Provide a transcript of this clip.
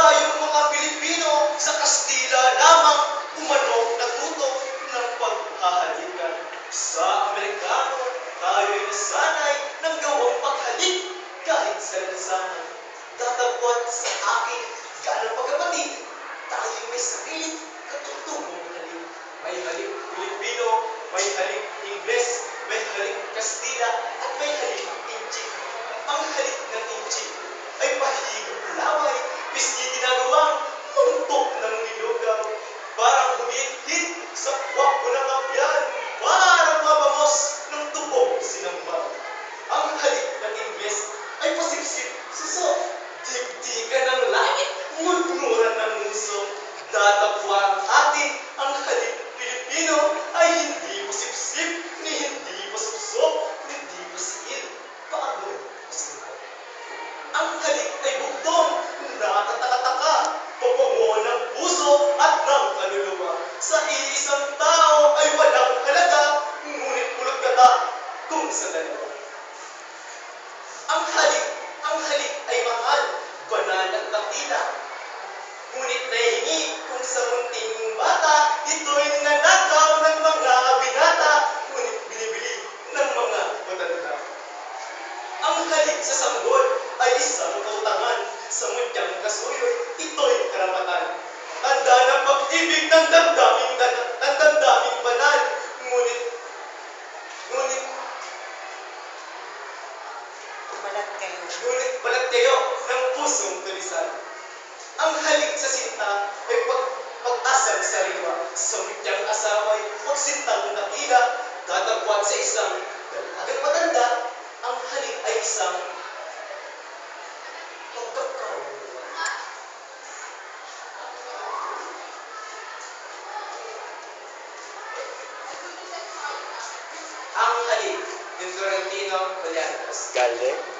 tayong mga Pilipino sa Kastila lamang umano natuto ng paghahalikan. Sa Amerikano, tayo'y nasanay ng gawang paghalik kahit sa lansangan. Tatapot sa akin, ganang pagkapatid, tayo may sarili katutubong halik. May halik Pilipino, may halik Ingles, may halik Kastila, dibdigan ng langit, munduran ng muso. Datapwa ang atin, ang halik Pilipino ay hindi pasipsip, ni hindi pasupsop, hindi pasigil. Paano pasigil? Ang halik ay bugtong, nakatakataka, pabango ng puso at ng kaluluwa. Sa iisang tao ay walang halaga, ngunit pulot kata kung sa dalawa. Ang halik, ang halik ay mahal, dakila. Ngunit nahingi kung sa munting bata, ito'y nanakaw ng mga binata, ngunit binibili ng mga matanda. Ang halik sa sanggol ay isang kautangan. Sa mutyang kasuyoy, ito'y karapatan. Tanda ng pag-ibig ng damdaming, ng damdaming banal. Ngunit, ngunit, Malat kayo. Ngunit balat kayo ng pusong tulisan. Ang halik sa sinta ay pag pag-asang sariwa. Sa mutyang asaway, pagsintang dakila, tatagwat sa isang dalagang matanda, ang halik ay isang pagkakaw. Ang halik ng Florentino Collianos. Galing.